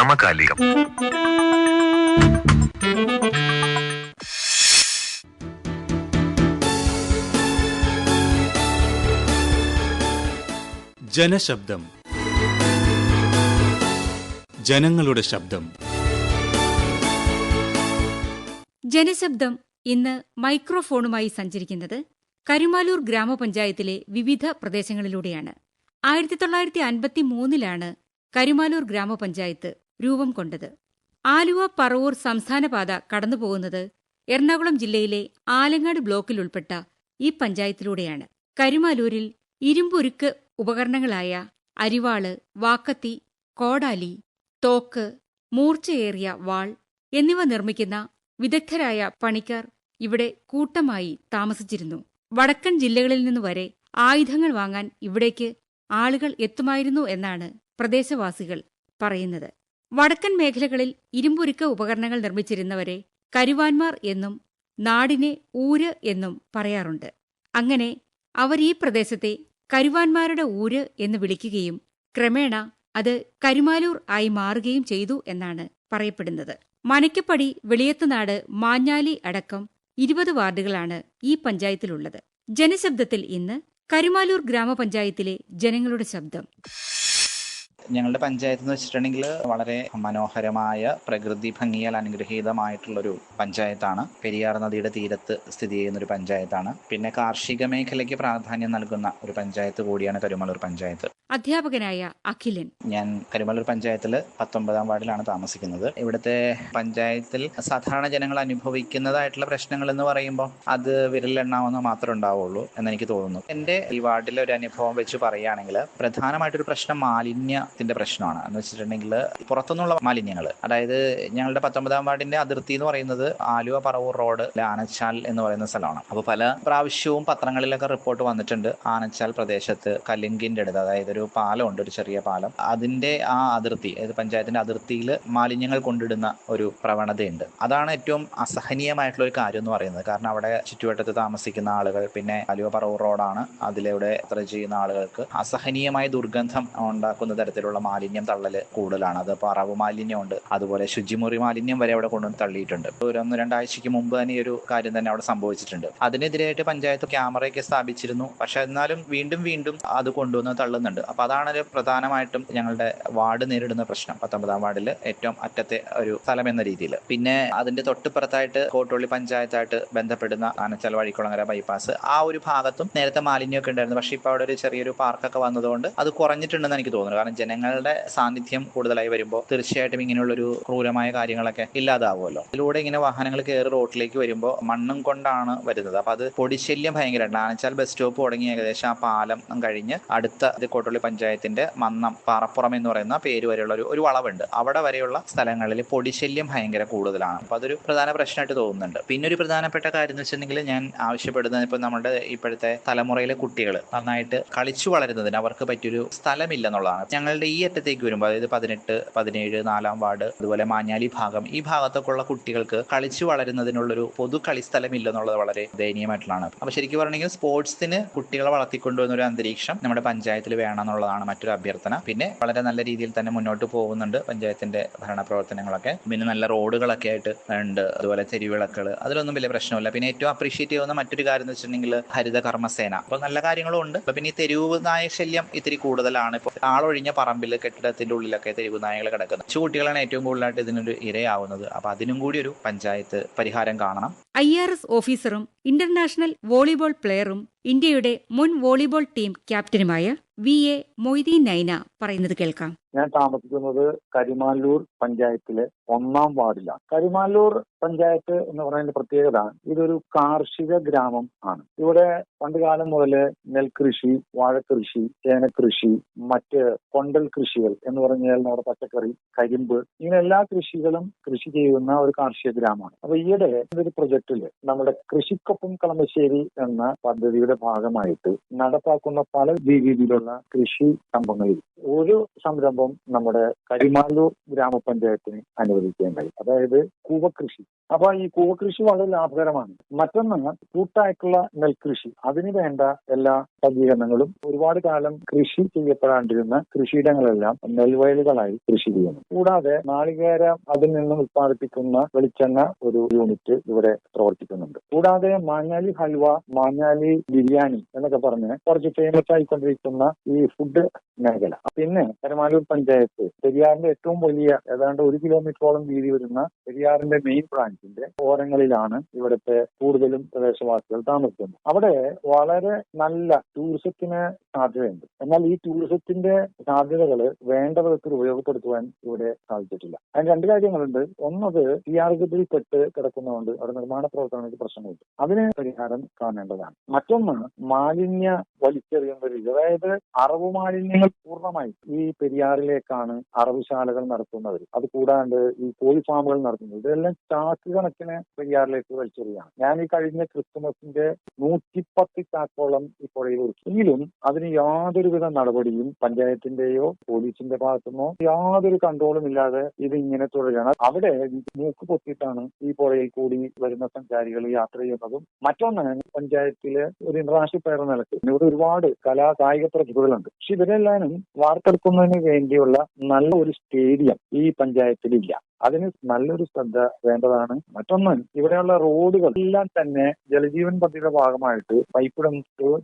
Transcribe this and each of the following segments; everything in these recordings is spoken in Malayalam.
സമകാലികം. ജനശബ്ദം. ജനങ്ങളുടെ ശബ്ദം. ജനശബ്ദം ഇന്ന് മൈക്രോഫോണുമായി സഞ്ചരിക്കുന്നത് കരുമാലൂർ ഗ്രാമപഞ്ചായത്തിലെ വിവിധ പ്രദേശങ്ങളിലൂടെയാണ്. ആയിരത്തി തൊള്ളായിരത്തി അൻപത്തി മൂന്നിലാണ് കരുമാലൂർ ഗ്രാമപഞ്ചായത്ത് രൂപം കൊണ്ടത്. ആലുവ പറവൂർ സംസ്ഥാനപാത കടന്നുപോകുന്നത് എറണാകുളം ജില്ലയിലെ ആലങ്ങാട് ബ്ലോക്കിൽ ഉൾപ്പെട്ട ഈ പഞ്ചായത്തിലൂടെയാണ്. കരുമാലൂരിൽ ഇരുമ്പുരുക്ക് ഉപകരണങ്ങളായ അരിവാൾ വാക്കത്തി കോടാലി തോക്ക് മൂർച്ചയേറിയ വാൾ എന്നിവ നിർമ്മിക്കുന്ന വിദഗ്ധരായ പണിക്കാർ ഇവിടെ കൂട്ടമായി താമസിച്ചിരുന്നു. വടക്കൻ ജില്ലകളിൽ നിന്ന് വരെ ആയുധങ്ങൾ വാങ്ങാൻ ഇവിടേക്ക് ആളുകൾ എത്തുമായിരുന്നു എന്നാണ് പ്രദേശവാസികൾ പറയുന്നത്. വടക്കൻ മേഖലകളിൽ ഇരുമ്പുരുക്ക ഉപകരണങ്ങൾ നിർമ്മിച്ചിരുന്നവരെ കരുവാന്മാർ എന്നും നാടിനെ ഊര് എന്നും പറയാറുണ്ട്. അങ്ങനെ അവർ ഈ പ്രദേശത്തെ കരുവാന്മാരുടെ ഊര് എന്ന് വിളിക്കുകയും ക്രമേണ അത് കരുമാലൂർ ആയി മാറുകയും ചെയ്തു എന്നാണ് പറയപ്പെടുന്നത്. മനയ്ക്കപ്പടി വെളിയത്തുനാട് മാഞ്ഞാലി അടക്കം ഇരുപത് വാർഡുകളാണ് ഈ പഞ്ചായത്തിലുള്ളത്. ജനശബ്ദത്തിൽ ഇന്ന് കരുമാലൂർ ഗ്രാമപഞ്ചായത്തിലെ ജനങ്ങളുടെ ശബ്ദം. ഞങ്ങളുടെ പഞ്ചായത്ത് എന്ന് വെച്ചിട്ടുണ്ടെങ്കിൽ വളരെ മനോഹരമായ പ്രകൃതി ഭംഗിയാൽ അനുഗ്രഹീതമായിട്ടുള്ളൊരു പഞ്ചായത്താണ്. പെരിയാർ നദിയുടെ തീരത്ത് സ്ഥിതി ചെയ്യുന്ന ഒരു പഞ്ചായത്താണ്. പിന്നെ കാർഷിക മേഖലയ്ക്ക് പ്രാധാന്യം നൽകുന്ന ഒരു പഞ്ചായത്ത് കൂടിയാണ് കരുമലൂർ പഞ്ചായത്ത്. അധ്യാപകനായ അഖിലൻ. ഞാൻ കരിമലൂർ പഞ്ചായത്തിൽ പത്തൊമ്പതാം വാർഡിലാണ് താമസിക്കുന്നത്. ഇവിടുത്തെ പഞ്ചായത്തിൽ സാധാരണ ജനങ്ങൾ അനുഭവിക്കുന്നതായിട്ടുള്ള പ്രശ്നങ്ങൾ എന്ന് പറയുമ്പോൾ അത് വിരലെണ്ണാവുന്ന മാത്രമേ ഉണ്ടാവുള്ളൂ എന്ന് എനിക്ക് തോന്നുന്നു. എന്റെ ഈ വാർഡിലെ ഒരു അനുഭവം വെച്ച് പറയുകയാണെങ്കിൽ പ്രധാനമായിട്ടൊരു പ്രശ്നം മാലിന്യത്തിന്റെ പ്രശ്നമാണ്. എന്ന് വെച്ചിട്ടുണ്ടെങ്കിൽ പുറത്തുനിന്നുള്ള മാലിന്യങ്ങൾ അതായത് ഞങ്ങളുടെ പത്തൊമ്പതാം വാർഡിന്റെ അതിർത്തി എന്ന് പറയുന്നത് ആലുവ പറവൂർ റോഡ് ആനച്ചാൽ എന്ന് പറയുന്ന സ്ഥലമാണ്. അപ്പോൾ പല പ്രാവശ്യവും പത്രങ്ങളിലൊക്കെ റിപ്പോർട്ട് വന്നിട്ടുണ്ട്. ആനച്ചാൽ പ്രദേശത്ത് കലിങ്കിന്റെ അടുത്ത് അതായത് ഒരു പാലമുണ്ട് ഒരു ചെറിയ പാലം. അതിന്റെ ആ അതിർത്തി അതായത് പഞ്ചായത്തിന്റെ അതിർത്തിയിൽ മാലിന്യങ്ങൾ കൊണ്ടിടുന്ന ഒരു പ്രവണതയുണ്ട്. അതാണ് ഏറ്റവും അസഹനീയമായിട്ടുള്ള ഒരു കാര്യം എന്ന് പറയുന്നത്. കാരണം അവിടെ ചുറ്റുവട്ടത്ത് താമസിക്കുന്ന ആളുകൾ പിന്നെ അലുവ പറവൂർ റോഡാണ് അതിലൂടെ യാത്ര ചെയ്യുന്ന ആളുകൾക്ക് അസഹനീയമായ ദുർഗന്ധം ഉണ്ടാക്കുന്ന തരത്തിലുള്ള മാലിന്യം തള്ളൽ കൂടുതലാണ്. അത് പറവ് മാലിന്യമുണ്ട്. അതുപോലെ ശുചിമുറി മാലിന്യം വരെ അവിടെ കൊണ്ടുവന്ന് തള്ളിയിട്ടുണ്ട്. ഒരു ഒന്ന് രണ്ടാഴ്ചയ്ക്ക് മുമ്പ് തന്നെ ഒരു കാര്യം തന്നെ അവിടെ സംഭവിച്ചിട്ടുണ്ട്. അതിനെതിരായിട്ട് പഞ്ചായത്ത് ക്യാമറയൊക്കെ സ്ഥാപിച്ചിരുന്നു. പക്ഷെ എന്നാലും വീണ്ടും വീണ്ടും അത് കൊണ്ടുവന്ന് തള്ളുന്നുണ്ട്. അപ്പൊ അതാണ് പ്രധാനമായിട്ടും ഞങ്ങളുടെ വാർഡ് നേരിടുന്ന പ്രശ്നം പത്തൊമ്പതാം വാർഡിൽ ഏറ്റവും അറ്റത്തെ ഒരു സ്ഥലം എന്ന രീതിയിൽ. പിന്നെ അതിന്റെ തൊട്ടുപുറത്തായിട്ട് കോട്ടുള്ളി പഞ്ചായത്തായിട്ട് ബന്ധപ്പെടുന്ന ആനച്ചാൽ വഴിക്കുളങ്ങര ബൈപ്പാസ് ആ ഒരു ഭാഗത്തും നേരത്തെ മാലിന്യമൊക്കെ ഉണ്ടായിരുന്നു. പക്ഷെ ഇപ്പോൾ അവിടെ ഒരു ചെറിയൊരു പാർക്കൊക്കെ വന്നതുകൊണ്ട് അത് കുറഞ്ഞിട്ടുണ്ടെന്ന് എനിക്ക് തോന്നുന്നു. കാരണം ജനങ്ങളുടെ സാന്നിധ്യം കൂടുതലായി വരുമ്പോൾ തീർച്ചയായിട്ടും ഇങ്ങനെയുള്ളൊരു ക്രൂരമായ കാര്യങ്ങളൊക്കെ ഇല്ലാതാവുമല്ലോ. ഇതിലൂടെ ഇങ്ങനെ വാഹനങ്ങൾ കയറി റോഡിലേക്ക് വരുമ്പോൾ മണ്ണും കൊണ്ടാണ് വരുന്നത്. അപ്പൊ അത് പൊടിശല്യം ഭയങ്കരമാണ് ആനച്ചാൽ ബസ് സ്റ്റോപ്പ് തുടങ്ങി ഏകദേശം ആ പാലം കഴിഞ്ഞ് അടുത്ത ഇത് കോട്ടുള്ളി പഞ്ചായത്തിന്റെ മന്നം പാറപ്പുറം എന്ന് പറയുന്ന പേര് വരെയുള്ള ഒരു ഒരു വളവുണ്ട്. അവിടെ വരെയുള്ള സ്ഥലങ്ങളിൽ പൊടിശല്യം ഭയങ്കര കൂടുതലാണ്. അപ്പോൾ അതൊരു പ്രധാന പ്രശ്നമായിട്ട് തോന്നുന്നുണ്ട്. പിന്നെ ഒരു പ്രധാനപ്പെട്ട കാര്യം എന്ന് വെച്ചിട്ടുണ്ടെങ്കിൽ ഞാൻ ആവശ്യപ്പെടുന്നത് ഇപ്പോൾ നമ്മുടെ ഇപ്പോഴത്തെ തലമുറയിലെ കുട്ടികൾ നന്നായിട്ട് കളിച്ചു വളരുന്നതിന് അവർക്ക് പറ്റിയൊരു സ്ഥലമില്ല എന്നുള്ളതാണ്. ഞങ്ങളുടെ ഈ അറ്റത്തേക്ക് വരുമ്പോൾ അതായത് പതിനെട്ട് പതിനേഴ് നാലാം വാർഡ് അതുപോലെ മാഞ്ഞാലി ഭാഗം ഈ ഭാഗത്തൊക്കെയുള്ള കുട്ടികൾക്ക് കളിച്ചു വളരുന്നതിനുള്ളൊരു പൊതു കളിസ്ഥലം ഇല്ല എന്നുള്ളത് വളരെ ദയനീയമായിട്ടുള്ളതാണ്. അപ്പോൾ ശരിക്കും പറഞ്ഞെങ്കിൽ സ്പോർട്സിന് കുട്ടികളെ വളർത്തിക്കൊണ്ടുവന്ന ഒരു അന്തരീക്ഷം നമ്മുടെ പഞ്ചായത്തിൽ വേണം എന്നുള്ളതാണ് മറ്റൊരു അഭ്യർത്ഥന. പിന്നെ വളരെ നല്ല രീതിയിൽ തന്നെ മുന്നോട്ട് പോകുന്നുണ്ട് പഞ്ചായത്തിന്റെ ഭരണ പ്രവർത്തനങ്ങളൊക്കെ. പിന്നെ നല്ല റോഡുകളൊക്കെ ആയിട്ട് ഉണ്ട്. അതുപോലെ തെരുവിളക്കൾ അതിലൊന്നും വലിയ പ്രശ്നമില്ല. പിന്നെ ഏറ്റവും അപ്രീഷിയേറ്റ് ചെയ്യുന്ന മറ്റൊരു കാര്യം എന്ന് വെച്ചിട്ടുണ്ടെങ്കിൽ ഹരിത കർമ്മസേന. അപ്പൊ നല്ല കാര്യങ്ങളും ഉണ്ട്. പിന്നെ ഈ തെരുവ് നായ ശല്യം ഇത്തിരി കൂടുതലാണ്. ഇപ്പോൾ ആളൊഴിഞ്ഞ പറമ്പിൽ കെട്ടിടത്തിന്റെ ഉള്ളിലൊക്കെ തെരുവ് നായകൾ കിടക്കുന്നത് ചൂട്ടികളാണ് ഏറ്റവും കൂടുതലായിട്ട് ഇതിനൊരു ഇരയാവുന്നത്. അപ്പൊ അതിനും കൂടി ഒരു പഞ്ചായത്ത് പരിഹാരം കാണണം. ഐ ആർ എസ് ഓഫീസറും ഇന്റർനാഷണൽ വോളിബോൾ പ്ലെയറും ഇന്ത്യയുടെ മുൻ വോളിബോൾ ടീം ക്യാപ്റ്റനുമായ വി. എ. മൊയ്തീൻ നൈന പറയുന്നത് കേൾക്കാം. ഞാൻ താമസിക്കുന്നത് കരിമാല്ലൂർ പഞ്ചായത്തിലെ ഒന്നാം വാർഡിലാണ്. കരിമാല്ലൂർ പഞ്ചായത്ത് എന്ന് പറയുന്ന പ്രത്യേകത ഇതൊരു കാർഷിക ഗ്രാമം ആണ്. ഇവിടെ പണ്ടുകാലം മുതൽ നെൽകൃഷി വാഴക്കൃഷി ചേനക്കൃഷി മറ്റ് കൊണ്ടൽ കൃഷികൾ എന്ന് പറഞ്ഞാൽ നമ്മുടെ പച്ചക്കറി കരിമ്പ് ഇങ്ങനെ എല്ലാ കൃഷികളും കൃഷി ചെയ്യുന്ന ഒരു കാർഷിക ഗ്രാമമാണ്. അപ്പൊ ഈയിടെ ഒരു പ്രൊജക്ടിൽ നമ്മുടെ കൃഷിക്കൊപ്പം കളമശ്ശേരി എന്ന പദ്ധതിയുടെ ഭാഗമായിട്ട് നടപ്പാക്കുന്ന പല രീതിയിലുള്ള കൃഷി സംഭവങ്ങളിൽ ഒരു സംരംഭം നമ്മുടെ കരിമാലൂർ ഗ്രാമപഞ്ചായത്തിന് അനുവദിക്കേണ്ടായി അതായത് കൂവകൃഷി അപ്പൊ ഈ കൂവകൃഷി വളരെ ലാഭകരമാണ്. മറ്റൊന്ന് കൂട്ടായിട്ടുള്ള നെൽകൃഷി. അതിന് വേണ്ട എല്ലാ സജ്ജീകരണങ്ങളും ഒരുപാട് കാലം കൃഷി ചെയ്യപ്പെടാണ്ടിരുന്ന കൃഷിയിടങ്ങളെല്ലാം നെൽവയലുകളായി കൃഷി ചെയ്യുന്നു. കൂടാതെ നാളികേരം അതിൽ നിന്നും ഉത്പാദിപ്പിക്കുന്ന വെളിച്ചെണ്ണ ഒരു യൂണിറ്റ് ഇവിടെ പ്രവർത്തിക്കുന്നുണ്ട്. കൂടാതെ മാഞ്ഞാലി ഹൽവ മാഞ്ഞാലി ബിരിയാണി എന്നൊക്കെ പറഞ്ഞ് കുറച്ച് ഫേമസ് ആയിക്കൊണ്ടിരിക്കുന്ന ഈ ഫുഡ് മേഖല. പിന്നെ കരമാലൂർ പഞ്ചായത്ത് പെരിയാറിന്റെ ഏറ്റവും വലിയ ഏതാണ്ട് ഒരു കിലോമീറ്ററോളം വീതി വരുന്ന പെരിയാറിന്റെ മെയിൻ ബ്രാഞ്ചിന്റെ ഓരങ്ങളിലാണ് ഇവിടുത്തെ കൂടുതലും പ്രദേശവാസികൾ താമസിക്കുന്നത്. അവിടെ വളരെ നല്ല ടൂറിസത്തിന് സാധ്യതയുണ്ട്. എന്നാൽ ഈ ടൂറിസത്തിന്റെ സാധ്യതകൾ വേണ്ട വിധത്തിൽ ഉപയോഗപ്പെടുത്തുവാൻ ഇവിടെ സാധിച്ചിട്ടില്ല. അതിന് രണ്ട് കാര്യങ്ങളുണ്ട്. ഒന്നത് ഈ ആർഗത്തിൽ പെട്ട് കിടക്കുന്നതുകൊണ്ട് അവിടെ നിർമ്മാണ പ്രവർത്തനങ്ങൾക്ക് പ്രശ്നമുണ്ട് അതിന് പരിഹാരം കാണേണ്ടതാണ്. മറ്റൊന്ന് മാലിന്യ വലിച്ചെറിയുന്ന രീതി. അതായത് അറവ് മാലിന്യങ്ങൾ പൂർണമായി ഈ പെരിയാറിലേക്കാണ് അറവുശാലകൾ നടത്തുന്നവർ അത് കൂടാണ്ട് ഈ കോഴി ഫാമുകൾ നടത്തുന്നത്. ഇതെല്ലാം ചാക്ക് കണക്കിന് പെരിയാറിലേക്ക് വലിച്ചെറിയാണ്. ഞാൻ ഈ കഴിഞ്ഞ ക്രിസ്തുമസിന്റെ നൂറ്റിപ്പത്ത് ചാക്കോളം ഈ പുഴയിൽ ഒഴുക്കി അതിന് യാതൊരുവിധ നടപടിയും പഞ്ചായത്തിന്റെയോ പോലീസിന്റെ ഭാഗത്തുനിന്നോ യാതൊരു കൺട്രോളും ഇല്ലാതെ ഇത് ഇങ്ങനെ തുടരുകയാണ്. അവിടെ മൂക്ക് പൊത്തിയിട്ടാണ് ഈ പുഴയിൽ കൂടി വരുന്ന സഞ്ചാരികൾ യാത്ര ചെയ്യുന്നതും മറ്റൊന്ന് പഞ്ചായത്തിലെ ഒരു ഇന്റർനാഷണൽ പേരുടെ നിലയ്ക്ക് ഇവിടെ ഒരുപാട് കലാ കായിക പ്രതിഭകളുണ്ട്. പക്ഷെ ഇവരെല്ലാനും വാർത്തെടുക്കുന്നതിന് വേണ്ടിയുള്ള നല്ല ഒരു സ്റ്റേഡിയം ഈ പഞ്ചായത്തിലില്ല. അതിന് നല്ലൊരു ശ്രദ്ധ വേണ്ടതാണ്. മറ്റൊന്ന് ഇവിടെയുള്ള റോഡുകൾ എല്ലാം തന്നെ ജലജീവൻ പദ്ധതിയുടെ ഭാഗമായിട്ട് പൈപ്പിടം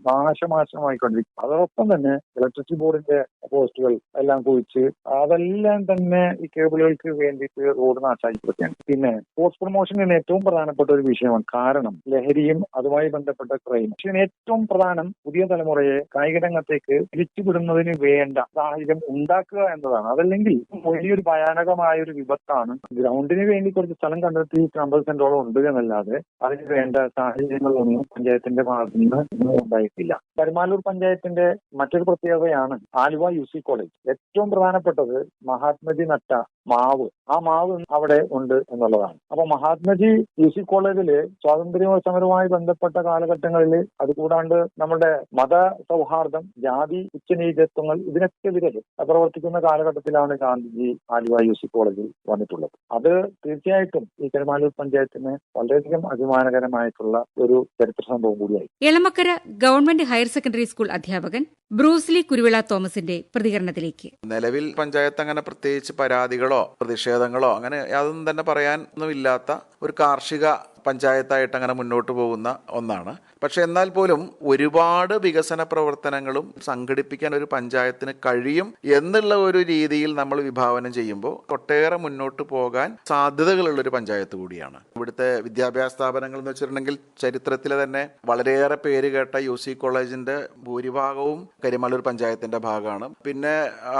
നാശമാശമായിക്കൊണ്ടിരിക്കും അതോടൊപ്പം തന്നെ ഇലക്ട്രിസിറ്റി ബോർഡിന്റെ പോസ്റ്റുകൾ എല്ലാം കുഴിച്ച് അതെല്ലാം തന്നെ ഈ കേബിളുകൾക്ക് വേണ്ടിയിട്ട് റോഡ് നാശായിക്കൊടുക്കുകയാണ് പിന്നെ സ്പോർട്സ് പ്രൊമോഷൻ ഏറ്റവും പ്രധാനപ്പെട്ട ഒരു വിഷയമാണ് കാരണം ലഹരിയും അതുമായി ബന്ധപ്പെട്ട ക്രൈം പക്ഷേ ഏറ്റവും പ്രധാനം പുതിയ തലമുറയെ കായിക രംഗത്തേക്ക് തിരിച്ചുവിടുന്നതിന് വേണ്ട സാഹചര്യം ഉണ്ടാക്കുക എന്നതാണ്. അതല്ലെങ്കിൽ വലിയൊരു ഭയാനകമായ ഒരു വിപത്താണ് ഗ്രൗണ്ടിന് വേണ്ടി കുറച്ച് സ്ഥലം കണ്ടെത്തി അമ്പത് സെന്റോളം ഉണ്ട് എന്നല്ലാതെ അതിന് വേണ്ട സാഹചര്യങ്ങളൊന്നും പഞ്ചായത്തിന്റെ ഭാഗത്തു നിന്ന് ഉണ്ടായിട്ടില്ല. കരുമാലൂർ പഞ്ചായത്തിന്റെ മറ്റൊരു പ്രത്യേകതയാണ് ആലുവ യു സി കോളേജ്. ഏറ്റവും പ്രധാനപ്പെട്ടത് മഹാത്മജി നട്ട മാവ്. ആ മാവ് അവിടെ ഉണ്ട് എന്നുള്ളതാണ്. അപ്പൊ മഹാത്മജി യു സി കോളേജിൽ സ്വാതന്ത്ര്യ സമരവുമായി ബന്ധപ്പെട്ട കാലഘട്ടങ്ങളിൽ അത് കൂടാണ്ട് നമ്മുടെ മത സൗഹാർദ്ദം ജാതി ഉച്ചനീചത്വങ്ങൾ ഇതിനൊക്കെതിരെ പ്രവർത്തിക്കുന്ന കാലഘട്ടത്തിലാണ് ഗാന്ധിജി ആലുവ യു സി കോളേജിൽ വന്നിട്ടുള്ളത്. അത് തീർച്ചയായിട്ടും ഈ കരുമാലൂർ പഞ്ചായത്തിന് വളരെയധികം അഭിമാനകരമായിട്ടുള്ള ഒരു ചരിത്ര സംഭവം കൂടിയായി. Elamakkara government higher secondary school അധ്യാപകൻ ബ്രൂസ്ലി കുരുവിള തോമസിന്റെ പ്രതികരണത്തിലേക്ക്. നിലവിൽ പഞ്ചായത്ത് അങ്ങനെ പ്രത്യേകിച്ച് പരാതികളോ പ്രതിഷേധങ്ങളോ അങ്ങനെ യാതൊന്നും തന്നെ പറയാൻ പറയാനൊന്നുമില്ലാത്ത ഒരു കാർഷിക പഞ്ചായത്തായിട്ട് അങ്ങനെ മുന്നോട്ട് പോകുന്ന ഒന്നാണ്. പക്ഷെ എന്നാൽ പോലും ഒരുപാട് വികസന പ്രവർത്തനങ്ങളും സംഘടിപ്പിക്കാൻ ഒരു പഞ്ചായത്തിന് കഴിയും എന്നുള്ള ഒരു രീതിയിൽ നമ്മൾ വിഭാവനം ചെയ്യുമ്പോൾ ഒട്ടേറെ മുന്നോട്ട് പോകാൻ സാധ്യതകളുള്ള ഒരു പഞ്ചായത്ത് കൂടിയാണ്. ഇവിടുത്തെ വിദ്യാഭ്യാസ സ്ഥാപനങ്ങൾ എന്ന് വെച്ചിട്ടുണ്ടെങ്കിൽ ചരിത്രത്തിലെ തന്നെ വളരെയേറെ പേര് കേട്ട യു സി കോളേജിന്റെ ഭൂരിഭാഗവും കരിമലൂർ പഞ്ചായത്തിന്റെ ഭാഗമാണ്. പിന്നെ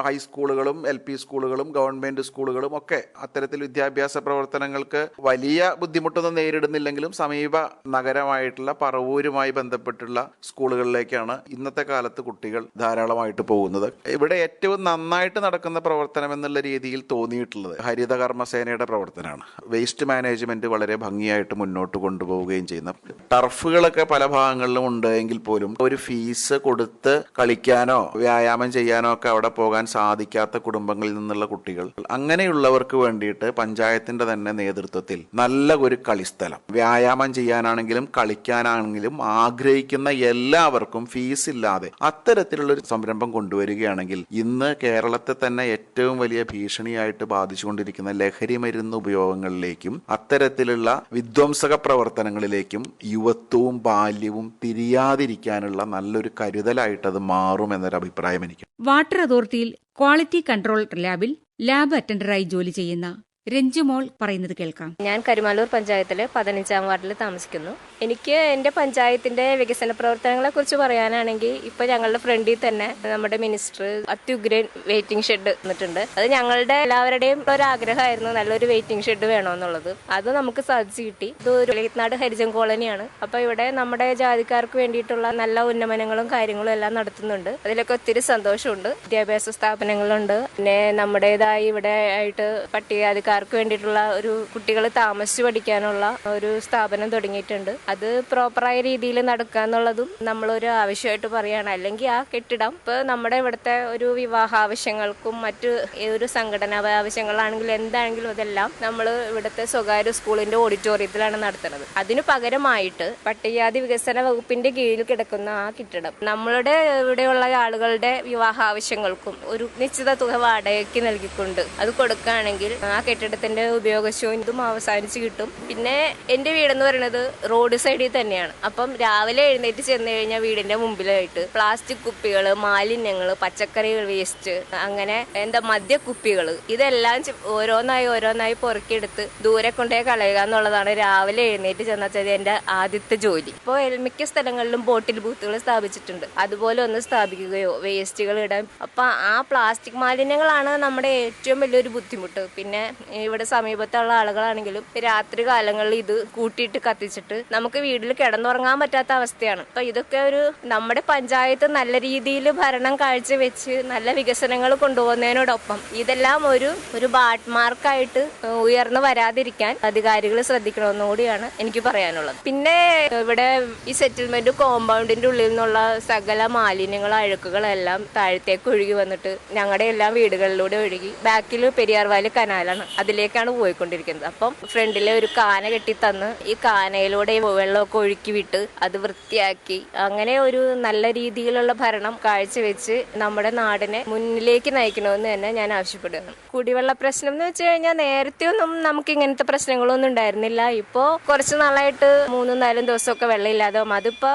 ഹൈസ്കൂളുകളും എൽ പി സ്കൂളുകളും ഗവൺമെന്റ് സ്കൂളുകളും ഒക്കെ അത്തരത്തിൽ വിദ്യാഭ്യാസ പ്രവർത്തനങ്ങൾക്ക് വലിയ ബുദ്ധിമുട്ടൊന്നും നേരിടുന്നില്ലെങ്കിലും സമീപ നഗരമായിട്ടുള്ള പറവൂരുമായി ബന്ധപ്പെട്ടുള്ള സ്കൂളുകളിലേക്കാണ് ഇന്നത്തെ കാലത്ത് കുട്ടികൾ ധാരാളമായിട്ട് പോകുന്നത്. ഇവിടെ ഏറ്റവും നന്നായിട്ട് നടക്കുന്ന പ്രവർത്തനം എന്നുള്ള രീതിയിൽ തോന്നിയിട്ടുള്ളത് ഹരിത കർമ്മസേനയുടെ പ്രവർത്തനമാണ്. വേസ്റ്റ് മാനേജ്മെന്റ് വളരെ ഭംഗിയായിട്ട് മുന്നോട്ട് കൊണ്ടുപോവുകയും ചെയ്യുന്ന. ടർഫുകളൊക്കെ പല ഭാഗങ്ങളിലും ഉണ്ട് എങ്കിൽ പോലും ഒരു ഫീസ് കൊടുത്ത് കളിക്കാനോ വ്യായാമം ചെയ്യാനോ ഒക്കെ അവിടെ പോകാൻ സാധിക്കാത്ത കുടുംബങ്ങളിൽ നിന്നുള്ള കുട്ടികൾ അങ്ങനെയുള്ളവർക്ക് വേണ്ടിയിട്ട് പഞ്ചായത്തിന്റെ തന്നെ നേതൃത്വത്തിൽ നല്ല ഒരു കളിസ്ഥലം. വ്യായാമം ചെയ്യാനാണെങ്കിലും കളിക്കാനാണെങ്കിലും ആഗ്രഹിക്കുന്ന എല്ലാവർക്കും ഫീസ് ഇല്ലാതെ അത്തരത്തിലുള്ള ഒരു സംരംഭം കൊണ്ടുവരികയാണെങ്കിൽ ഇന്ന് കേരളത്തെ തന്നെ ഏറ്റവും വലിയ ഭീഷണിയായിട്ട് ബാധിച്ചുകൊണ്ടിരിക്കുന്ന ലഹരി മരുന്ന് ഉപയോഗങ്ങളിലേക്കും അത്തരത്തിലുള്ള വിധ്വംസക പ്രവർത്തനങ്ങളിലേക്കും യുവത്വവും ബാല്യവും തിരിയാതിരിക്കാനുള്ള നല്ലൊരു കരുതലായിട്ട് അത് മാറും എന്നൊരു അഭിപ്രായം എനിക്ക് വാട്ടർ അതോറിറ്റിയിൽ ക്വാളിറ്റി കൺട്രോൾ ലാബിൽ ലാബ് അറ്റൻഡറായി ജോലി ചെയ്യുന്ന രഞ്ജുമോൾ പറയുന്നത് കേൾക്കാം. ഞാൻ കരുമാലൂർ പഞ്ചായത്തിലെ പതിനഞ്ചാം വാർഡിൽ താമസിക്കുന്നു. എനിക്ക് എന്റെ പഞ്ചായത്തിന്റെ വികസന പ്രവർത്തനങ്ങളെ കുറിച്ച് പറയാനാണെങ്കിൽ ഇപ്പൊ ഞങ്ങളുടെ ഫ്രണ്ടിൽ തന്നെ നമ്മുടെ മിനിസ്റ്റർ അത്യുഗ്രൻ വെയിറ്റിംഗ് ഷെഡ് വന്നിട്ടുണ്ട്. അത് ഞങ്ങളുടെ എല്ലാവരുടെയും ഒരു ആഗ്രഹമായിരുന്നു നല്ലൊരു വെയിറ്റിംഗ് ഷെഡ് വേണമെന്നുള്ളത്. അത് നമുക്ക് സാധിച്ചു കിട്ടി. ഇത് ഒരു വെളിയത്നാട് ഹരിജൻ കോളനിയാണ്. അപ്പൊ ഇവിടെ നമ്മുടെ ജാതിക്കാർക്ക് വേണ്ടിയിട്ടുള്ള നല്ല ഉന്നമനങ്ങളും കാര്യങ്ങളും എല്ലാം നടത്തുന്നുണ്ട്. അതിലൊക്കെ ഒത്തിരി സന്തോഷമുണ്ട്. വിദ്യാഭ്യാസ സ്ഥാപനങ്ങളുണ്ട്. പിന്നെ നമ്മുടേതായി ഇവിടെ ആയിട്ട് പട്ടികജാതിക്കാർ പിള്ളേർക്ക് വേണ്ടിയിട്ടുള്ള ഒരു കുട്ടികൾ താമസിച്ച് പഠിക്കാനുള്ള ഒരു സ്ഥാപനം തുടങ്ങിയിട്ടുണ്ട്. അത് പ്രോപ്പറായ രീതിയിൽ നടക്കുക എന്നുള്ളതും നമ്മളൊരു ആവശ്യമായിട്ട് പറയുകയാണ് അല്ലെങ്കിൽ ആ കെട്ടിടം ഇപ്പോൾ നമ്മുടെ ഇവിടുത്തെ ഒരു വിവാഹ ആവശ്യങ്ങൾക്കും മറ്റു ഒരു സംഘടനാ ആവശ്യങ്ങളാണെങ്കിലും എന്താണെങ്കിലും അതെല്ലാം നമ്മൾ ഇവിടുത്തെ സ്വകാര്യ സ്കൂളിന്റെ ഓഡിറ്റോറിയത്തിലാണ് നടത്തുന്നത്. അതിനു പകരമായിട്ട് പട്ടികജാതി വികസന വകുപ്പിന്റെ കീഴിൽ കിടക്കുന്ന ആ കെട്ടിടം നമ്മളുടെ ഇവിടെയുള്ള ആളുകളുടെ വിവാഹ ആവശ്യങ്ങൾക്കും ഒരു നിശ്ചിത തുക വാടകയ്ക്ക് നൽകിക്കൊണ്ട് അത് കൊടുക്കുകയാണെങ്കിൽ ആ കെട്ടിടത്തിന്റെ ഉപയോഗശവും ഇതും അവസാനിച്ച് കിട്ടും. പിന്നെ എന്റെ വീടെന്ന് പറയുന്നത് റോഡ് സൈഡിൽ തന്നെയാണ്. അപ്പം രാവിലെ എഴുന്നേറ്റ് ചെന്ന് കഴിഞ്ഞാൽ വീടിന്റെ മുമ്പിലായിട്ട് പ്ലാസ്റ്റിക് കുപ്പികൾ മാലിന്യങ്ങൾ പച്ചക്കറികൾ വേസ്റ്റ് അങ്ങനെ എന്താ മദ്യക്കുപ്പികൾ ഇതെല്ലാം ഓരോന്നായി ഓരോന്നായി പൊറുക്കിയെടുത്ത് ദൂരെ കൊണ്ടേ കളയുക എന്നുള്ളതാണ് രാവിലെ എഴുന്നേറ്റ് ചെന്നാൽ എന്റെ ആദ്യത്തെ ജോലി. ഇപ്പോൾ മിക്ക സ്ഥലങ്ങളിലും ബോട്ടിൽ ബൂത്തുകൾ സ്ഥാപിച്ചിട്ടുണ്ട്. അതുപോലെ ഒന്ന് സ്ഥാപിക്കുകയോ വേസ്റ്റുകൾ ഇടാൻ. അപ്പൊ ആ പ്ലാസ്റ്റിക് മാലിന്യങ്ങളാണ് നമ്മുടെ ഏറ്റവും വലിയൊരു ബുദ്ധിമുട്ട്. പിന്നെ ഇവിടെ സമീപത്തുള്ള ആളുകളാണെങ്കിലും രാത്രി കാലങ്ങളിൽ ഇത് കൂട്ടിയിട്ട് കത്തിച്ചിട്ട് നമുക്ക് വീട്ടിൽ കിടന്നുറങ്ങാൻ പറ്റാത്ത അവസ്ഥയാണ്. അപ്പൊ ഇതൊക്കെ ഒരു നമ്മുടെ പഞ്ചായത്ത് നല്ല രീതിയിൽ ഭരണം കാഴ്ചവെച്ച് നല്ല വികസനങ്ങൾ കൊണ്ടുപോകുന്നതിനോടൊപ്പം ഇതെല്ലാം ഒരു ഒരു ബാഡ് മാർക്കായിട്ട് ഉയർന്നു വരാതിരിക്കാൻ അധികാരികൾ ശ്രദ്ധിക്കണമെന്നുകൂടിയാണ് എനിക്ക് പറയാനുള്ളത്. പിന്നെ ഇവിടെ ഈ സെറ്റിൽമെന്റ് കോമ്പൗണ്ടിന്റെ ഉള്ളിൽ നിന്നുള്ള സകല മാലിന്യങ്ങളും അഴുക്കുകളെല്ലാം താഴത്തേക്ക് ഒഴുകി വന്നിട്ട് ഞങ്ങളുടെ എല്ലാം വീടുകളിലൂടെ ഒഴുകി. ബാക്കിൽ പെരിയാർവാലി കനാലാണ്. അതിലേക്കാണ് പോയിക്കൊണ്ടിരിക്കുന്നത്. അപ്പം ഫ്രണ്ടിലെ ഒരു കാന കെട്ടി തന്ന് ഈ കാനയിലൂടെ വെള്ളമൊക്കെ ഒഴുക്കി വിട്ട് അത് വൃത്തിയാക്കി. അങ്ങനെ ഒരു നല്ല രീതിയിലുള്ള ഭരണം കാഴ്ചവെച്ച് നമ്മുടെ നാടിനെ മുന്നിലേക്ക് നയിക്കണമെന്ന് തന്നെ ഞാൻ ആവശ്യപ്പെടുകയാണ് കുടിവെള്ള പ്രശ്നം എന്ന് വെച്ച് കഴിഞ്ഞാൽ നേരത്തെ ഒന്നും നമുക്ക് ഇങ്ങനത്തെ പ്രശ്നങ്ങളൊന്നും ഉണ്ടായിരുന്നില്ല. ഇപ്പോ കുറച്ച് നാളായിട്ട് മൂന്നും നാലും ദിവസമൊക്കെ വെള്ളം ഇല്ലാതാവും അതിപ്പോ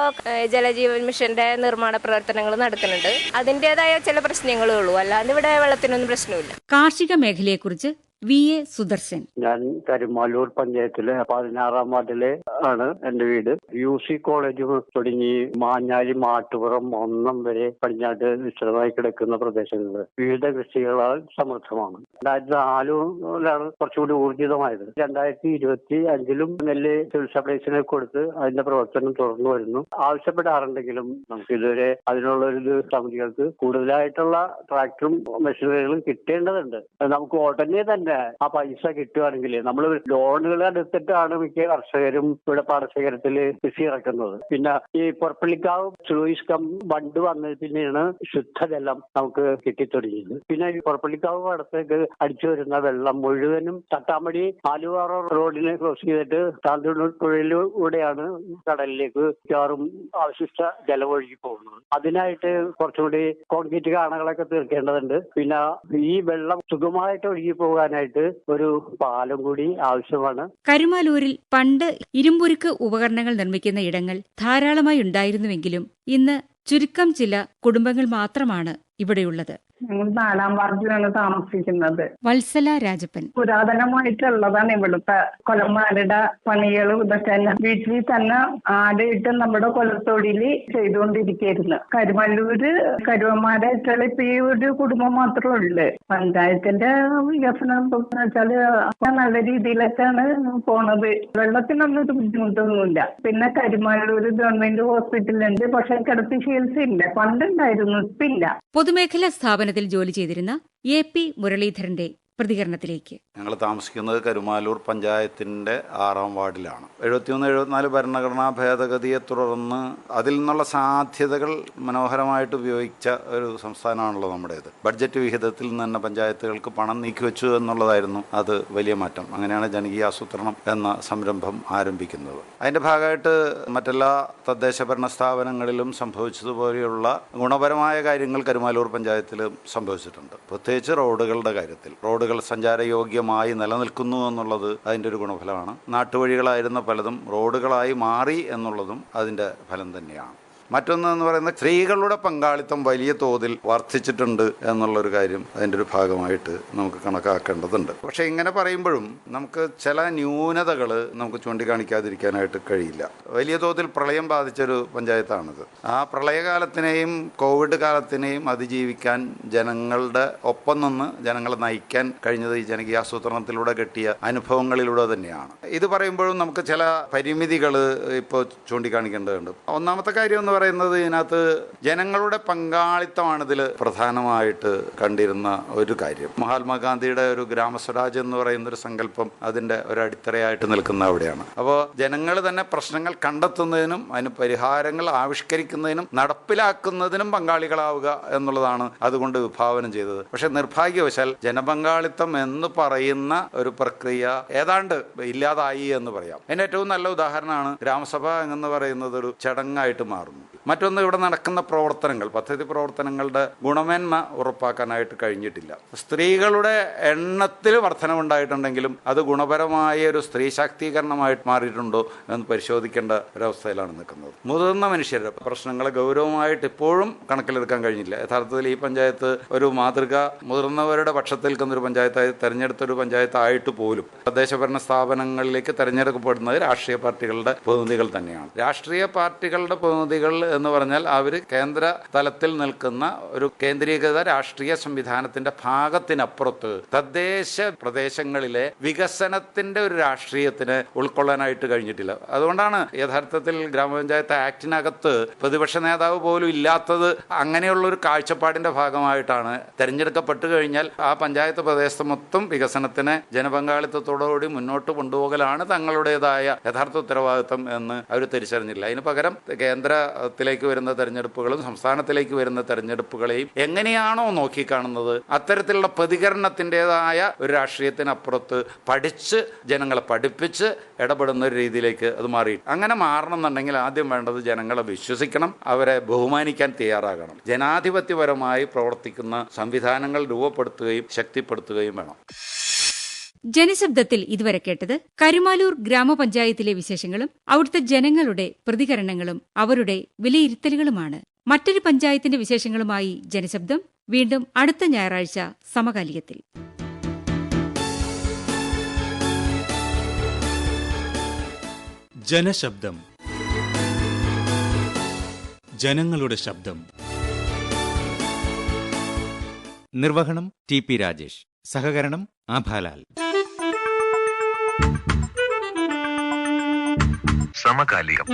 ജലജീവൻ മിഷന്റെ നിർമ്മാണ പ്രവർത്തനങ്ങൾ നടക്കുന്നുണ്ട്. അതിന്റെതായ ചില പ്രശ്നങ്ങളേ ഉള്ളൂ. അല്ലാതെ ഇവിടെ വെള്ളത്തിനൊന്നും പ്രശ്നമില്ല. കാർഷിക മേഖലയെക്കുറിച്ച് വി. എ. സുദർശൻ. ഞാൻ കരുമാലൂർ പഞ്ചായത്തിലെ പതിനാറാം വാർഡിലെ ആണ് എന്റെ വീട്. യു സി കോളേജ് തുടങ്ങി മാഞ്ഞാലി മാട്ടുപുറം ഒന്നം വരെ പടിഞ്ഞാട്ട് വിശദമായി കിടക്കുന്ന പ്രദേശങ്ങളിൽ വിവിധ കൃഷികളാൽ സമൃദ്ധമാണ്. രണ്ടായിരത്തി നാലിലാണ് കുറച്ചുകൂടി ഊർജിതമായത്. രണ്ടായിരത്തി ഇരുപത്തി അഞ്ചിലും നെല്ല് സിവിൽ സപ്ലൈസിനെ കൊടുത്ത് അതിന്റെ പ്രവർത്തനം തുടർന്നു വരുന്നു. ആവശ്യപ്പെടാറുണ്ടെങ്കിലും നമുക്ക് ഇതുവരെ അതിനുള്ള ഒരു സമിതികൾക്ക് കൂടുതലായിട്ടുള്ള ട്രാക്ടറും മെഷീനറികളും കിട്ടേണ്ടതുണ്ട്. നമുക്ക് ഉടനെ തന്നെ ആ പൈസ കിട്ടുകയാണെങ്കിൽ നമ്മൾ ലോണുകൾ എടുത്തിട്ടാണ് മിക്ക കർഷകരും ഇവിടെ പാടശേഖരത്തിൽ കൃഷി ഇറക്കുന്നത് പിന്നെ ഈ പുറപ്പള്ളിക്കാവ് സ്ലൂയിസ് കം വണ്ട് വന്നതിൽ പിന്നെയാണ് ശുദ്ധജലം നമുക്ക് കിട്ടിത്തുടങ്ങിയത്. പിന്നെ ഈ പുറപ്പള്ളിക്കാവ് പടത്തേക്ക് അടിച്ചു വരുന്ന വെള്ളം മുഴുവനും തട്ടാമടി ആലുവാറ റോഡിനെ ക്രോസ് ചെയ്തിട്ട് താന്തൂർ പുഴയിലൂടെയാണ് കടലിലേക്ക് മിക്കവാറും അവശിഷ്ട ജലം ഒഴുകി പോകുന്നത്. അതിനായിട്ട് കുറച്ചുകൂടി കോൺക്രീറ്റ് കാണകളൊക്കെ തീർക്കേണ്ടതുണ്ട്. പിന്നെ ഈ വെള്ളം സുഖമായിട്ട് ഒഴുകി പോകാനായിട്ട് ഒരു പാലം കൂടി ആവശ്യമാണ്. കരുമാലൂരിൽ പണ്ട് ഇരുമ്പുരുക്ക് ഉപകരണങ്ങൾ നിർമ്മിക്കുന്ന ഇടങ്ങൾ ധാരാളമായി ഉണ്ടായിരുന്നുവെങ്കിലും ഇന്ന് ചുരുക്കം ചില കുടുംബങ്ങൾ മാത്രമാണ് ഇവിടെയുള്ളത്. ഞങ്ങൾ നാലാം വാർഡിലാണ് താമസിക്കുന്നത്. വത്സല രാജപ്പൻ. പുരാതനമായിട്ടുള്ളതാണ് ഇവിടുത്തെ കൊലന്മാരുടെ പണികളും ഇതൊക്കെ തന്നെ. വീട്ടിൽ തന്നെ ആദ്യമായിട്ട് നമ്മുടെ കൊലത്തൊഴിൽ ചെയ്തുകൊണ്ടിരിക്കുകയായിരുന്നു. കരുമല്ലൂര് കരുവന്മാരായിട്ടുള്ള ഇപ്പൊ ഈ ഒരു കുടുംബം മാത്രമേ ഉള്ളു. പഞ്ചായത്തിന്റെ വികസനം വെച്ചാൽ നല്ല രീതിയിലൊക്കെയാണ് പോണത്. വെള്ളത്തിനൊന്നും ഒരു ബുദ്ധിമുട്ടൊന്നുമില്ല. പിന്നെ കരുമല്ലൂര് ഗവൺമെന്റ് ഹോസ്പിറ്റലുണ്ട് പക്ഷെ കിടത്തി ചികിത്സയില്ല. പണ്ടുണ്ടായിരുന്നു ഇപ്പില്ല പൊതുമേഖലാ സ്ഥാപനത്തിൽ ജോലി ചെയ്തിരുന്ന എ പി മുരളീധരന്റെ പ്രതികരണത്തിലേക്ക്. ഞങ്ങൾ താമസിക്കുന്നത് കരുമാലൂർ പഞ്ചായത്തിന്റെ ആറാം വാർഡിലാണ്. എഴുപത്തിമൂന്ന് എഴുപത്തിനാല് ഭരണഘടനാ ഭേദഗതിയെ തുടർന്ന് അതിൽ നിന്നുള്ള സാധ്യതകൾ മനോഹരമായിട്ട് ഉപയോഗിച്ച ഒരു സംസ്ഥാനമാണല്ലോ നമ്മുടേത്. ബഡ്ജറ്റ് വിഹിതത്തിൽ നിന്ന് തന്നെ പഞ്ചായത്തുകൾക്ക് പണം നീക്കിവെച്ചു എന്നുള്ളതായിരുന്നു അത് വലിയ മാറ്റം. അങ്ങനെയാണ് ജനകീയ ആസൂത്രണം എന്ന സംരംഭം ആരംഭിക്കുന്നത്. അതിന്റെ ഭാഗമായിട്ട് മറ്റെല്ലാ തദ്ദേശ ഭരണ സ്ഥാപനങ്ങളിലും സംഭവിച്ചതുപോലെയുള്ള ഗുണപരമായ കാര്യങ്ങൾ കരുമാലൂർ പഞ്ചായത്തിലും സംഭവിച്ചിട്ടുണ്ട്. പ്രത്യേകിച്ച് റോഡുകളുടെ കാര്യത്തിൽ. റോഡുകൾ സഞ്ചാരയോഗ്യമായി നിലനിൽക്കുന്നു എന്നുള്ളത് അതിന്റെ ഒരു ഗുണഫലമാണ്. നാട്ടുവഴികളായിരുന്ന പലതും റോഡുകളായി മാറി എന്നുള്ളതും അതിന്റെ ഫലം തന്നെയാണ്. മറ്റൊന്ന് എന്ന് പറയുന്നത് സ്ത്രീകളുടെ പങ്കാളിത്തം വലിയ തോതിൽ വർദ്ധിച്ചിട്ടുണ്ട് എന്നുള്ളൊരു കാര്യം അതിന്റെ ഒരു ഭാഗമായിട്ട് നമുക്ക് കണക്കാക്കേണ്ടതുണ്ട്. പക്ഷേ ഇങ്ങനെ പറയുമ്പോഴും നമുക്ക് ചില ന്യൂനതകൾ നമുക്ക് ചൂണ്ടിക്കാണിക്കാതിരിക്കാനായിട്ട് കഴിയില്ല. വലിയ തോതിൽ പ്രളയം ബാധിച്ചൊരു പഞ്ചായത്താണിത്. ആ പ്രളയകാലത്തിനെയും കോവിഡ് കാലത്തിനെയും അതിജീവിക്കാൻ ജനങ്ങളുടെ ഒപ്പം നിന്ന് ജനങ്ങളെ നയിക്കാൻ കഴിഞ്ഞത് ഈ ജനകീയ ആസൂത്രണത്തിലൂടെ കിട്ടിയ അനുഭവങ്ങളിലൂടെ തന്നെയാണ്. ഇത് പറയുമ്പോഴും നമുക്ക് ചില പരിമിതികൾ ഇപ്പോൾ ചൂണ്ടിക്കാണിക്കേണ്ടതുണ്ട്. ഒന്നാമത്തെ കാര്യം എന്ന് പറയുന്നത് ഇതിനകത്ത് ജനങ്ങളുടെ പങ്കാളിത്തമാണ് ഇതിൽ പ്രധാനമായിട്ട് കണ്ടിരുന്ന ഒരു കാര്യം. മഹാത്മാഗാന്ധിയുടെ ഒരു ഗ്രാമസ്വരാജ് എന്ന് പറയുന്ന ഒരു സങ്കല്പം അതിന്റെ ഒരു അടിത്തറയായിട്ട് നിൽക്കുന്ന അവിടെയാണ്. അപ്പോൾ ജനങ്ങൾ തന്നെ പ്രശ്നങ്ങൾ കണ്ടെത്തുന്നതിനും അതിന് പരിഹാരങ്ങൾ ആവിഷ്കരിക്കുന്നതിനും നടപ്പിലാക്കുന്നതിനും പങ്കാളികളാവുക എന്നുള്ളതാണ് അതുകൊണ്ട് വിഭാവനം ചെയ്തത്. പക്ഷെ നിർഭാഗ്യവശാൽ ജനപങ്കാളിത്തം എന്ന് പറയുന്ന ഒരു പ്രക്രിയ ഏതാണ്ട് ഇല്ലാതായി എന്ന് പറയാം. അതിന് ഏറ്റവും നല്ല ഉദാഹരണമാണ് ഗ്രാമസഭ എന്ന് പറയുന്നത് ഒരു ചടങ്ങായിട്ട് മാറുന്നു. മറ്റൊന്ന് ഇവിടെ നടക്കുന്ന പ്രവർത്തനങ്ങൾ പദ്ധതി പ്രവർത്തനങ്ങളുടെ ഗുണമേന്മ ഉറപ്പാക്കാനായിട്ട് കഴിഞ്ഞിട്ടില്ല. സ്ത്രീകളുടെ എണ്ണത്തിൽ വർധനവുണ്ടായിട്ടുണ്ടെങ്കിലും അത് ഗുണപരമായ ഒരു സ്ത്രീ ശാക്തീകരണമായിട്ട് മാറിയിട്ടുണ്ടോ എന്ന് പരിശോധിക്കേണ്ട ഒരവസ്ഥയിലാണ് നിൽക്കുന്നത്. മുതിർന്ന മനുഷ്യരുടെ പ്രശ്നങ്ങളെ ഗൗരവമായിട്ട് ഇപ്പോഴും കണക്കിലെടുക്കാൻ കഴിഞ്ഞില്ല. യഥാർത്ഥത്തിൽ ഈ പഞ്ചായത്ത് ഒരു മാതൃക മുതിർന്നവരുടെ പക്ഷത്തിൽ നിൽക്കുന്ന ഒരു പഞ്ചായത്തായി തെരഞ്ഞെടുത്ത ഒരു പഞ്ചായത്തായിട്ട് പോലും തദ്ദേശഭരണ സ്ഥാപനങ്ങളിലേക്ക് തെരഞ്ഞെടുക്കപ്പെടുന്നത് രാഷ്ട്രീയ പാർട്ടികളുടെ പ്രതിനിധികൾ തന്നെയാണ്. രാഷ്ട്രീയ പാർട്ടികളുടെ പ്രതിനിധികൾ എന്ന് പറഞ്ഞാൽ അവർ കേന്ദ്ര തലത്തിൽ നിൽക്കുന്ന ഒരു കേന്ദ്രീകൃത രാഷ്ട്രീയ സംവിധാനത്തിന്റെ ഭാഗത്തിനപ്പുറത്ത് തദ്ദേശ പ്രദേശങ്ങളിലെ വികസനത്തിന്റെ ഒരു രാഷ്ട്രീയത്തിന് ഉൾക്കൊള്ളാനായിട്ട് കഴിഞ്ഞിട്ടില്ല. അതുകൊണ്ടാണ് യഥാർത്ഥത്തിൽ ഗ്രാമപഞ്ചായത്ത് ആക്ടിനകത്ത് പ്രതിപക്ഷ നേതാവ് പോലും ഇല്ലാത്തത് അങ്ങനെയുള്ള ഒരു കാഴ്ചപ്പാടിന്റെ ഭാഗമായിട്ടാണ് തെരഞ്ഞെടുക്കപ്പെട്ട് കഴിഞ്ഞാൽ ആ പഞ്ചായത്ത് പ്രദേശത്ത് മൊത്തം വികസനത്തിന് ജനപങ്കാളിത്തത്തോടുകൂടി മുന്നോട്ട് കൊണ്ടുപോകലാണ് തങ്ങളുടേതായ യഥാർത്ഥ ഉത്തരവാദിത്വം എന്ന് അവർ തിരിച്ചറിഞ്ഞില്ല അതിന് പകരം കേന്ദ്രത്തിലേക്ക് വരുന്ന തെരഞ്ഞെടുപ്പുകളും സംസ്ഥാനത്തിലേക്ക് വരുന്ന തെരഞ്ഞെടുപ്പുകളെയും എങ്ങനെയാണോ നോക്കിക്കാണുന്നത് അത്തരത്തിലുള്ള പ്രതികരണത്തിന്റെതായ ഒരു രാഷ്ട്രീയത്തിനപ്പുറത്ത് പഠിച്ച് ജനങ്ങളെ പഠിപ്പിച്ച് ഇടപെടുന്ന ഒരു രീതിയിലേക്ക് അത് മാറി. അങ്ങനെ മാറണം എന്നുണ്ടെങ്കിൽ ആദ്യം വേണ്ടത് ജനങ്ങളെ വിശ്വസിക്കണം അവരെ ബഹുമാനിക്കാൻ തയ്യാറാകണം. ജനാധിപത്യപരമായി പ്രവർത്തിക്കുന്ന സംവിധാനങ്ങൾ രൂപപ്പെടുത്തുകയും ശക്തിപ്പെടുത്തുകയും വേണം. ജനശബ്ദത്തിൽ ഇതുവരെ കേട്ടത് കരുമാലൂർ ഗ്രാമപഞ്ചായത്തിലെ വിശേഷങ്ങളും അവിടുത്തെ ജനങ്ങളുടെ പ്രതികരണങ്ങളും അവരുടെ വിലയിരുത്തലുകളുമാണ്. മറ്റൊരു പഞ്ചായത്തിന്റെ വിശേഷങ്ങളുമായി ജനശബ്ദം. വീണ്ടും അടുത്ത ഞായറാഴ്ച സമകാലികത്തിൽ. ജനശബ്ദം. ജനങ്ങളുടെ ശബ്ദം. നിർവഹണം ടി പി രാജേഷ്. സഹകരണം ആഭാലാൽ. സമകാലികം